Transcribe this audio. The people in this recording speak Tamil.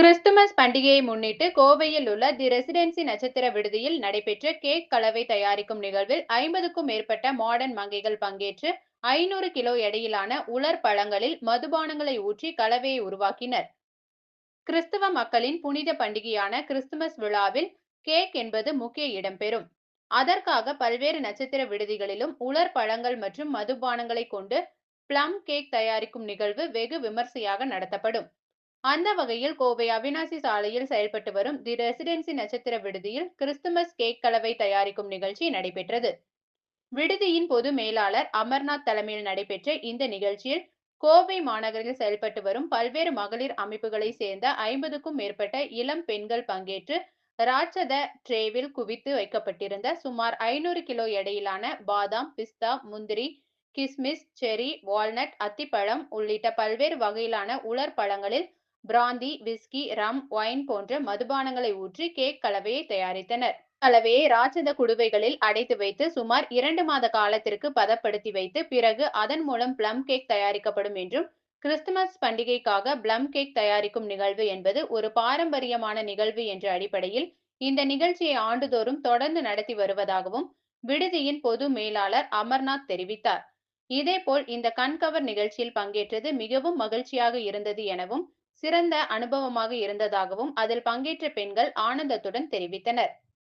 கிறிஸ்துமஸ் பண்டிகையை முன்னிட்டு கோவையில் உள்ள தி ரெசிடென்சி நட்சத்திர விடுதியில் நடைபெற்ற கேக் கலவை தயாரிக்கும் நிகழ்வில் ஐம்பதுக்கும் மேற்பட்ட மாடர்ன் மங்கைகள் பங்கேற்று ஐநூறு கிலோ எடையிலான உலர் பழங்களில் மதுபானங்களை ஊற்றி கலவையை உருவாக்கினர். கிறிஸ்தவ மக்களின் புனித பண்டிகையான கிறிஸ்துமஸ் விழாவில் கேக் என்பது முக்கிய இடம்பெறும் அதற்காக பல்வேறு நட்சத்திர விடுதிகளிலும் உலர் பழங்கள் மற்றும் மதுபானங்களை கொண்டு பிளம் கேக் தயாரிக்கும் நிகழ்வு வெகு விமர்சையாக நடத்தப்படும். அந்த வகையில் கோவை அவினாசி சாலையில் செயல்பட்டு வரும் தி ரெசிடென்சி நட்சத்திர விடுதியில் கிறிஸ்துமஸ் கேக் கலவை தயாரிக்கும் நிகழ்ச்சி நடைபெற்றது. விடுதியின் பொது மேலாளர் அமர்நாத் தலைமையில் நடைபெற்ற இந்த நிகழ்ச்சியில் கோவை மாநகரில் செயல்பட்டு வரும் பல்வேறு மகளிர் அமைப்புகளை சேர்ந்த ஐம்பதுக்கும் மேற்பட்ட இளம் பெண்கள் பங்கேற்று ராட்சத ட்ரேவில் குவித்து வைக்கப்பட்டிருந்த சுமார் ஐநூறு கிலோ எடையிலான பாதாம் பிஸ்தா முந்திரி கிஸ்மிஸ் செரி வால்நட் அத்திப்பழம் உள்ளிட்ட பல்வேறு வகையிலான உலர் பழங்களில் பிராந்தி விஸ்கி ரம் ஒயின் போன்ற மதுபானங்களை ஊற்றி கேக் கலவையை தயாரித்தனர். கலவையை ராட்சத குடுவைகளில் அடைத்து வைத்து சுமார் இரண்டு மாத காலத்திற்கு பதப்படுத்தி வைத்து பிறகு அதன் மூலம் பிளம் கேக் தயாரிக்கப்படும் என்றும் கிறிஸ்துமஸ் பண்டிகைக்காக பிளம் கேக் தயாரிக்கும் நிகழ்வு என்பது ஒரு பாரம்பரியமான நிகழ்வு என்ற அடிப்படையில் இந்த நிகழ்ச்சியை ஆண்டுதோறும் தொடர்ந்து நடத்தி வருவதாகவும் விடுதியின் பொது மேலாளர் அமர்நாத் தெரிவித்தார். இதேபோல் இந்த கண்கவர் நிகழ்ச்சியில் பங்கேற்றது மிகவும் மகிழ்ச்சியாக இருந்தது எனவும் சிறந்த அனுபவமாக இருந்ததாகவும் அதில் பங்கேற்ற பெண்கள் ஆனந்தத்துடன் தெரிவித்தனர்.